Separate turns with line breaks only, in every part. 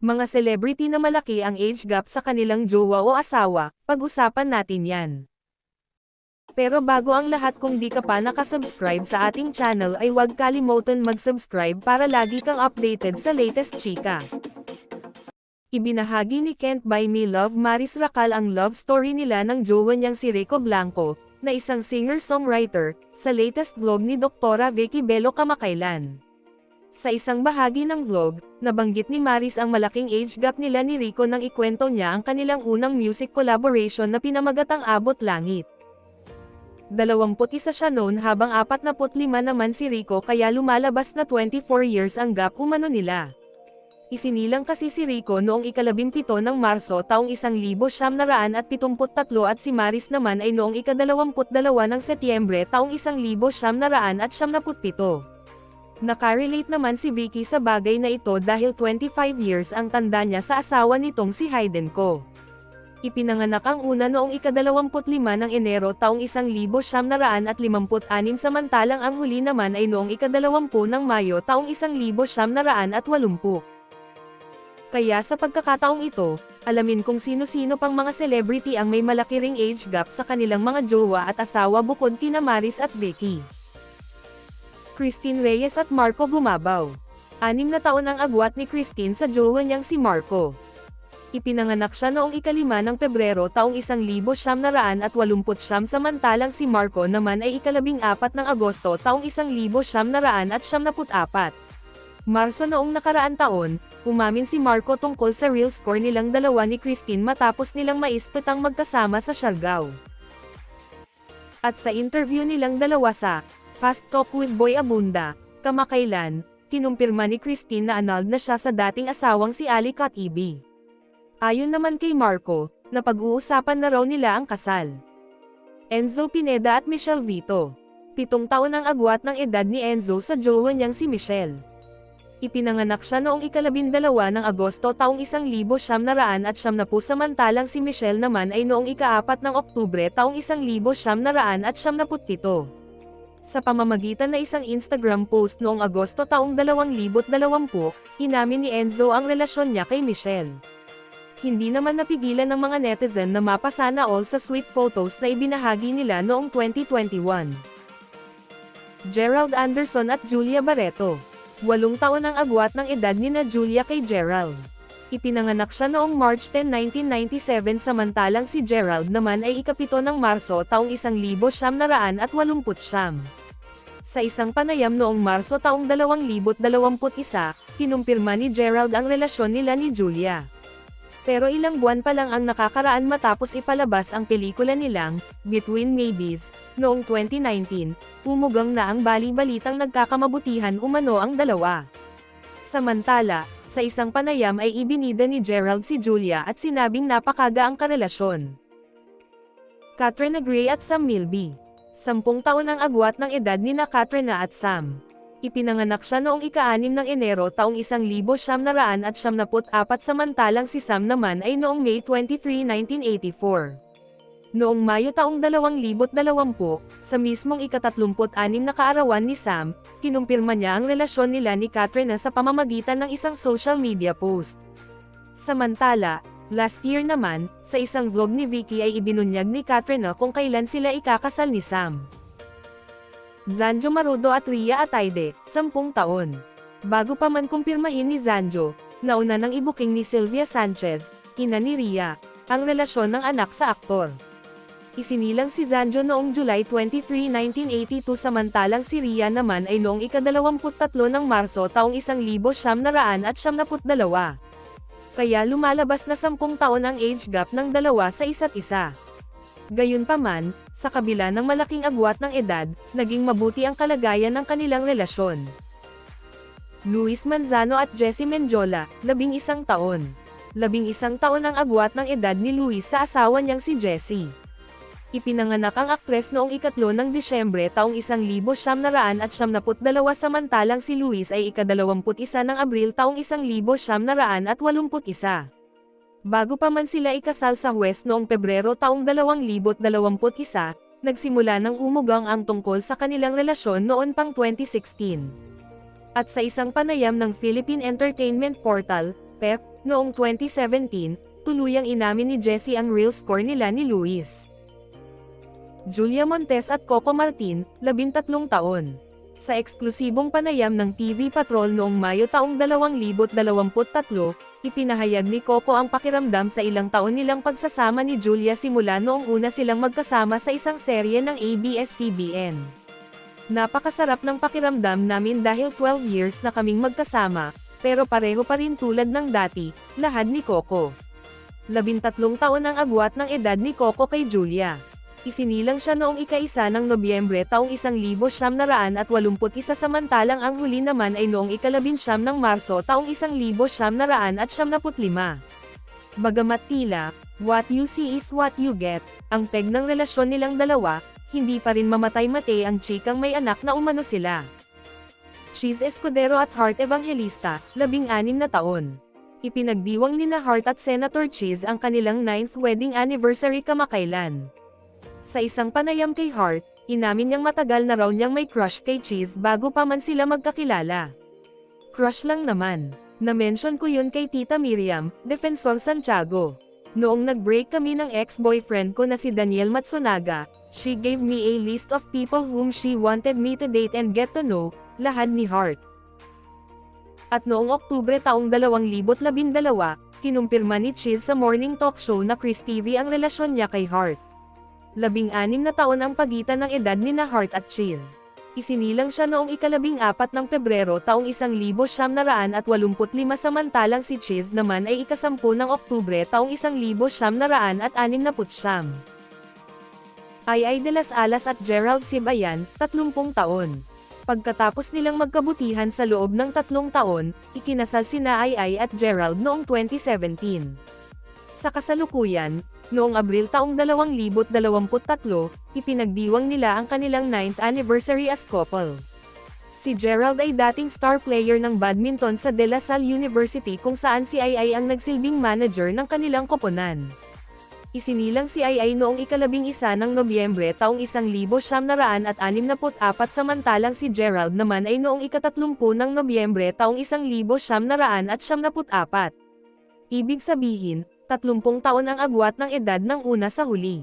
Mga celebrity na malaki ang age gap sa kanilang jowa o asawa, pag-usapan natin yan. Pero bago ang lahat kung di ka pa nakasubscribe sa ating channel ay huwag kalimutan mag-subscribe para lagi kang updated sa latest chika. Ibinahagi ni Kent by Me Love Maris Racal ang love story nila ng jowa niyang si Rico Blanco, na isang singer-songwriter, sa latest vlog ni Doktora Vicky Bello kamakailan. Sa isang bahagi ng vlog, nabanggit ni Maris ang malaking age gap nila ni Rico nang ikwento niya ang kanilang unang music collaboration na pinamagatang Abot Langit. 21 siya noon habang 45 naman si Rico kaya lumalabas na 24 years ang gap umano nila. Isinilang kasi si Rico noong ikalabimpito ng Marso taong 1973 at si Maris naman ay noong ikadalawamputdalawa ng Setyembre taong 1977. Nakarelate naman si Vicky sa bagay na ito dahil 25 years ang tanda niya sa asawa nitong si Hayden Ko. Ipinanganak ang una noong ikadalawamput-lima ng Enero taong 1956 samantalang ang huli naman ay noong ikadalawampu ng Mayo taong 1980. Kaya sa pagkakataong ito, alamin kung sino-sino pang mga celebrity ang may malaki ring age gap sa kanilang mga jowa at asawa bukod kina Maris at Vicky. Christine Reyes at Marco Gumabaw. Anim na taon ang agwat ni Christine sa jowa niyang si Marco. Ipinanganak siya noong ikalima ng Pebrero taong 1989 samantalang si Marco naman ay ikalabing apat ng Agosto taong 1974. Marso noong nakaraan taon, umamin si Marco tungkol sa real score nilang dalawa ni Christine matapos nilang maispetang magkasama sa Siargao. At sa interview nilang dalawa sa Fast Talk with Boy Abunda, kamakailan, kinumpirma ni Christine na annulled na siya sa dating asawang si Ali Katibi. Ayon naman kay Marco, na pag-uusapan na raw nila ang kasal. Enzo Pineda at Michelle Vito. Pitong taon ang agwat ng edad ni Enzo sa jowa niyang si Michelle. Ipinanganak siya noong ikalabindalawa ng Agosto taong 1970 at siyam na po samantalang si Michelle naman ay noong ikaapat ng Oktubre taong 1970 at siyam na putpito. Sa pamamagitan na isang Instagram post noong Agosto taong 2020, inamin ni Enzo ang relasyon niya kay Michelle hindi naman napigilan ng mga netizen na mapasana all sa sweet photos na ibinahagi nila noong 2021. Gerald Anderson at Julia Barreto. Walong taon ang agwat ng edad ni na Julia kay Gerald. Ipinanganak siya noong March 10, 1997 samantalang si Gerald naman ay ikapito ng Marso taong 1980 at 80 Sa isang panayam noong Marso taong 2021, kinumpirma ni Gerald ang relasyon nila ni Julia. Pero ilang buwan pa lang ang nakakaraan matapos ipalabas ang pelikula nilang, Between Maybes, noong 2019, umugang na ang bali-balitang nagkakamabutihan umano ang dalawa. Samantala, sa isang panayam ay ibinida ni Gerald si Julia at sinabing napakaga ang karelasyon. Katrina Gray at Sam Milby. Sampung taon ang agwat ng edad ni na Katrina at Sam. Ipinanganak siya noong ika-6 ng Enero taong 1974 samantalang si Sam naman ay noong May 23, 1984. Noong Mayo taong 2020, sa mismong ika-36 na kaarawan ni Sam, kinumpirma niya ang relasyon nila ni Katrina sa pamamagitan ng isang social media post. Samantala, last year naman, sa isang vlog ni Vicky ay ibinunyag ni Katrina kung kailan sila ikakasal ni Sam. Zanjo Marudo at Ria Ataide, 10 taon. Bago pa man kumpirmahin ni Zanjo, nauna nang ibuking ni Sylvia Sanchez, ina ni Ria, ang relasyon ng anak sa aktor. Isinilang si Zanjo noong July 23, 1982 samantalang si Ria naman ay noong ika-23 ng Marso taong 1972. Kaya lumalabas na 10 taon ang age gap ng dalawa sa isa't isa. Gayunpaman, sa kabila ng malaking agwat ng edad, naging mabuti ang kalagayan ng kanilang relasyon. Luis Manzano at Jessie Menjola, labing isang taon. Labing isang taon ang agwat ng edad ni Luis sa asawa niyang si Jessie. Ipinanganak ang aktres noong ikatlo ng Disyembre taong 1972 samantalang si Luis ay ikadalawamput isa ng Abril taong 1981. Bago pa man sila ikasal sa Huwes noong Pebrero taong 2021, nagsimula ng umugang ang tungkol sa kanilang relasyon noon pang 2016. At sa isang panayam ng Philippine Entertainment Portal, Pep, noong 2017, tuluyang inamin ni Jessie ang real score nila ni Luis. Julia Montes at Coco Martin, 13 taon. Sa eksklusibong panayam ng TV Patrol noong Mayo taong 2023, ipinahayag ni Coco ang pakiramdam sa ilang taon nilang pagsasama ni Julia simula noong una silang magkasama sa isang serye ng ABS-CBN. Napakasarap ng pakiramdam namin dahil 12 years na kaming magkasama, pero pareho pa rin tulad ng dati, lahad ni Coco. Labintatlong taon ang agwat ng edad ni Coco kay Julia. Isinilang siya noong ika-isa ng Nobyembre taong 1981 samantalang ang huli naman ay noong ikalabinsyam ng Marso taong 1975. Bagamat tila, what you see is what you get, ang peg ng relasyon nilang dalawa, hindi pa rin mamatay-matay ang chikang may anak na umano sila. Cheese Escudero at Heart Evangelista, labing-anim na taon. Ipinagdiwang ni na Hart at Senator Cheese ang kanilang 9th wedding anniversary kamakailan. Sa isang panayam kay Hart, inamin niyang matagal na raw niyang may crush kay Cheese bago pa man sila magkakilala. Crush lang naman. Na-mention ko yun kay Tita Miriam, Defensor Santiago. Noong nag-break kami ng ex-boyfriend ko na si Daniel Matsunaga, she gave me a list of people whom she wanted me to date and get to know, lahad ni Hart. At noong Oktubre taong 2012, kinumpirma ni Cheese sa morning talk show na Chris TV ang relasyon niya kay Hart. Labing-anim na taon ang pagitan ng edad ni na Hart at Cheese. Isinilang siya noong ikalabing apat ng Pebrero taong 1985 samantalang si Cheese naman ay ikasampu ng Oktubre taong 1969. Ay ay de las Alas at Gerald Sibayan, 30 taon. Pagkatapos nilang magkabutihan sa loob ng tatlong taon, ikinasal sina Ay at Gerald noong 2017. Sa kasalukuyan, noong Abril taong 2023, ipinagdiwang nila ang kanilang 9th anniversary as couple. Si Gerald ay dating star player ng badminton sa De La Salle University kung saan si Ay Ay ang nagsilbing manager ng kanilang koponan. Isinilang si Ay Ay noong ikalabing isa ng Nobyembre taong 1964 samantalang si Gerald naman ay noong ikatatlumpu ng Nobyembre taong 1974. Ibig sabihin, 30 taon ang agwat ng edad ng una sa huli.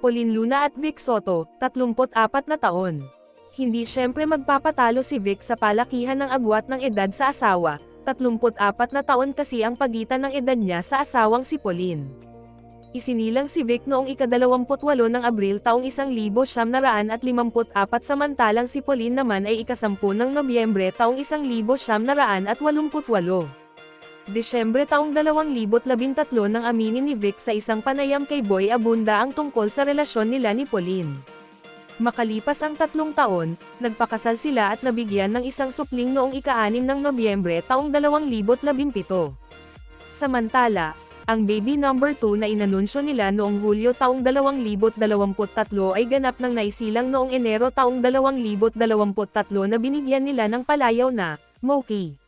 Pauline Luna at Vic Soto, 34 na taon. Hindi syempre magpapatalo si Vic sa palakihan ng agwat ng edad sa asawa, 34 na taon kasi ang pagitan ng edad niya sa asawang si Pauline. Isinilang si Vic noong ika-28 ng Abril taong 1954 samantalang si Pauline naman ay ikasampu ng Nobyembre taong 1988. Desyembre taong 2013 nang aminin ni Vic sa isang panayam kay Boy Abunda ang tungkol sa relasyon nila ni Pauline. Makalipas ang tatlong taon, nagpakasal sila at nabigyan ng isang supling noong ika-6 ng Nobyembre taong 2017. Samantala, ang baby number 2 na inanunsyo nila noong Hulyo taong 2023 ay ganap ng naisilang noong Enero taong 2023 na binigyan nila ng palayaw na, Moki.